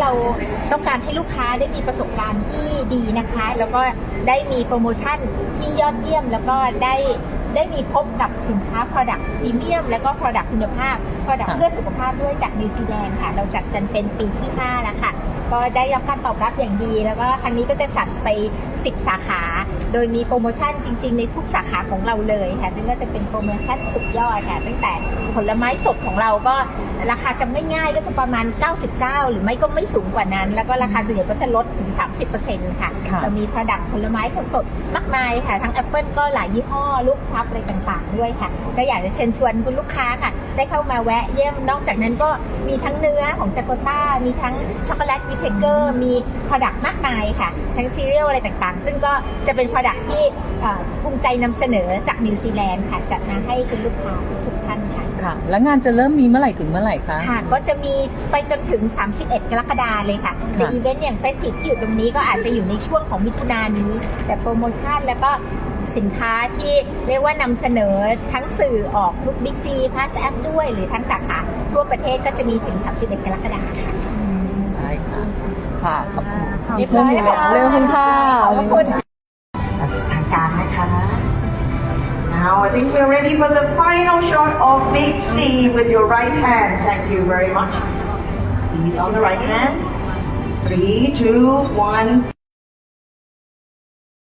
เราต้องการให้ลูกค้าได้มีประสบการณ์ที่ดีนะคะ แล้วก็ได้มีโปรโมชั่นที่ยอดเยี่ยม แล้วก็ได้ได้มีพบกับสินค้า Product พรีเมียม แล้วก็ Product คุณภาพ Product ค่ะเพื่อสุขภาพด้วยจากนิวซีแลนด์ค่ะ เราจัดกันเป็นปีที่ 5 แล้วค่ะ ก็ได้รับการตอบรับอย่างดี แล้วก็ครั้งนี้ก็จะจัดไป 10 สาขา โดยมีโปรโมชั่นจริง ๆ ในทุกสาขาของเราเลยค่ะซึ่งก็จะเป็นโปรโมชั่นสุดยอดค่ะ ตั้งแต่ผลไม้สดของเราก็ราคาจำไม่ง่ายก็จะประมาณ 99 หรือไม่ก็ไม่สูงกว่านั้น แล้วก็ราคาส่วนใหญ่ก็จะลดถึง 30%ค่ะค่ะ เรามีผดักผลไม้สดๆมากมายค่ะ ทั้งแอปเปิลก็หลายยี่ห้อลูกพลับอะไรต่างๆ ด้วยค่ะ ก็อยากจะเชิญชวนคุณลูกค้าค่ะ ได้เข้ามาแวะเยี่ยมนอกจากนั้นก็มีทั้งเนื้อของจากโกต้า มีทั้งช็อกโกแลตวิเทเกอร์ มีผดักมากมายค่ะ ทั้งซีเรียลอะไรต่างๆ ซึ่งก็จะเป็นผดักที่เอ่อภูมิใจนำเสนอจากนิวซีแลนด์ค่ะจัดมาให้คุณลูกค้าทุกท่านค่ะ ค่ะ แล้วงานจะเริ่มมีเมื่อไหร่ถึงเมื่อไหร่คะ ค่ะก็จะมีไปจนถึง 31 กรกฎาเลยค่ะในค่ะอีเวนต์อย่างเฟสติฟที่อยู่ตรงนี้ก็อาจจะอยู่ในช่วงของมิถุนายนนี้ แต่โปรโมชั่นแล้วก็สินค้าที่เรียกว่านำเสนอทั้งสื่อออกทุกบิ๊กซีพาสแอปด้วย หรือทั้งสาขาทั่วประเทศก็จะมีถึง 31 กรกฎาคมค่ะได้ค่ะค่ะขอบคุณเรียบร้อยแล้วค่ะเรื่องคุณค่ะขอบคุณทางการนะคะ Now I think we're ready for the final shot of Big C with your right hand. Thank you very much. Please on the right hand. Three, two, one.